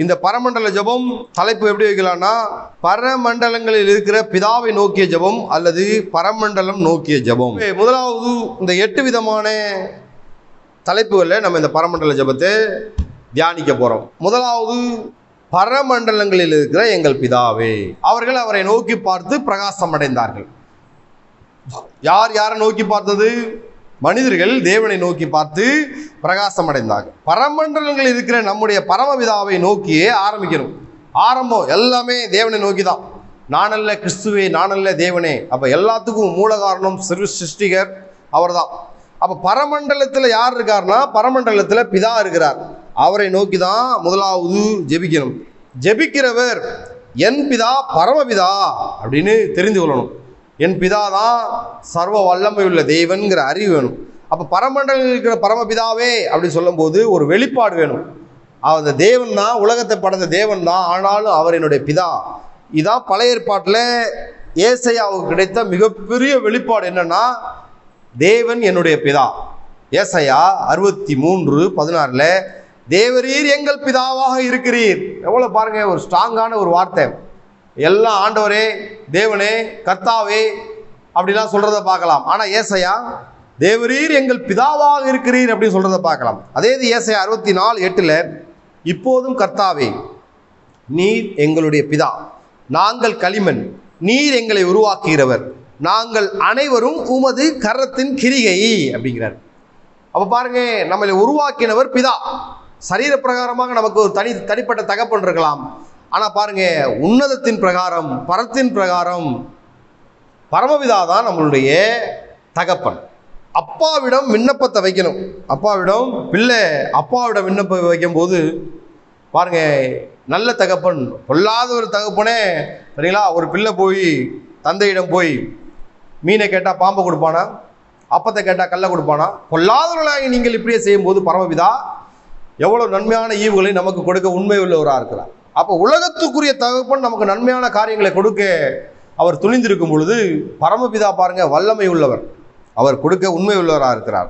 இந்த பரமண்டல ஜெபம் தலைப்பு எப்படி வைக்கலாம்னா பரமண்டலங்களில் இருக்கிற பிதாவை நோக்கிய ஜெபம் அல்லது பரமண்டலம் நோக்கிய ஜெபம். முதலாவது இந்த எட்டு விதமான தலைப்புகளில் நம்ம இந்த பரமண்டல ஜெபத்தை தியானிக்க போகிறோம் முதலாவது பரமண்டலங்களில் இருக்கிற எங்கள் பிதாவே. அவர்கள் அவரை நோக்கி பார்த்து பிரகாசம் அடைந்தார்கள். யார் யாரை நோக்கி பார்த்தது? மனிதர்கள் தேவனை நோக்கி பார்த்து பிரகாசம் அடைந்தாங்க பரமண்டலங்கள் இருக்கிற நம்முடைய பரமபிதாவை நோக்கியே ஆரம்பிக்கணும். ஆரம்பம் எல்லாமே தேவனை நோக்கி தான் நானல்ல கிறிஸ்துவே நானல்ல தேவனே. அப்போ எல்லாத்துக்கும் மூல காரணம் சிறு சிருஷ்டிகர் அவர்தான். அப்போ பரமண்டலத்தில் யார் இருக்கார்னா பரமண்டலத்தில் பிதா இருக்கிறார். அவரை நோக்கி தான் முதலாவது ஜெபிக்கணும். ஜெபிக்கிறவர் என் பிதா பரமபிதா அப்படின்னு தெரிந்து கொள்ளணும். என் பிதா தான் சர்வ வல்லமை உள்ள தெய்வன்கிற அறிவு வேணும். அப்போ பரமண்டலில் இருக்கிற பரமபிதாவே அப்படின்னு சொல்லும்போது ஒரு வெளிப்பாடு வேணும். அந்த தேவன் தான் உலகத்தை படந்த தேவன் தான் ஆனாலும் அவர் என்னுடைய பிதா. இதான் பழைய ஏற்பாட்டில் ஏசையாவுக்கு கிடைத்த மிகப்பெரிய வெளிப்பாடு என்னன்னா தேவன் என்னுடைய பிதா. ஏசையா அறுபத்தி மூன்று பதினாறில் தேவரீர் எங்கள் பிதாவாக இருக்கிறீர். எவ்வளோ பாருங்க ஒரு ஸ்ட்ராங்கான ஒரு வார்த்தை. எல்லாம் ஆண்டவரே தேவனே கர்த்தாவே அப்படிலாம் சொல்கிறத பார்க்கலாம். ஆனால் ஏசையா தேவரீர் எங்கள் பிதாவாக இருக்கிறீர் அப்படின்னு சொல்கிறத பார்க்கலாம். அதே இது ஏசையா அறுபத்தி நாலு எட்டில் இப்போதும் கர்த்தாவே நீர் எங்களுடைய பிதா. நாங்கள் களிமண். நீர் எங்களை உருவாக்குகிறவர். நாங்கள் அனைவரும் உமது கரத்தின் கிரிகை அப்படிங்கிறார். அப்போ பாருங்க நம்மளை உருவாக்கினவர் பிதா. சரீர பிரகாரமாக நமக்கு ஒரு தனி தனிப்பட்ட தகப்பன் இருக்கலாம். ஆனால் பாருங்க உன்னதத்தின் பிரகாரம் பரத்தின் பிரகாரம் பரமபிதா தான் நம்மளுடைய தகப்பன். அப்பாவிடம் விண்ணப்பத்தை வைக்கணும். அப்பாவிடம் பிள்ளை அப்பாவிடம் விண்ணப்பம் வைக்கும்போது பாருங்க நல்ல தகப்பன் பொல்லாத ஒரு தகப்பனே சரிங்களா? ஒரு பிள்ளை போய் தந்தையிடம் போய் மீனை கேட்டால் பாம்பை கொடுப்பானா? அப்பத்தை கேட்டால் கல்லை கொடுப்பானா? பொல்லாதவர்களாக நீங்கள் இப்படியே செய்யும்போது பரமபிதா எவ்வளோ நன்மையான ஈவுகளை நமக்கு கொடுக்க உண்மை உள்ளவராக இருக்கிறார். அப்போ உலகத்துக்குரிய தகப்பன் நமக்கு நன்மையான காரியங்களை கொடுக்க அவர் துணிந்திருக்கும் பொழுது பரமபிதா பாருங்க வல்லமை உள்ளவர். அவர் கொடுக்க உண்மை உள்ளவராக இருக்கிறார்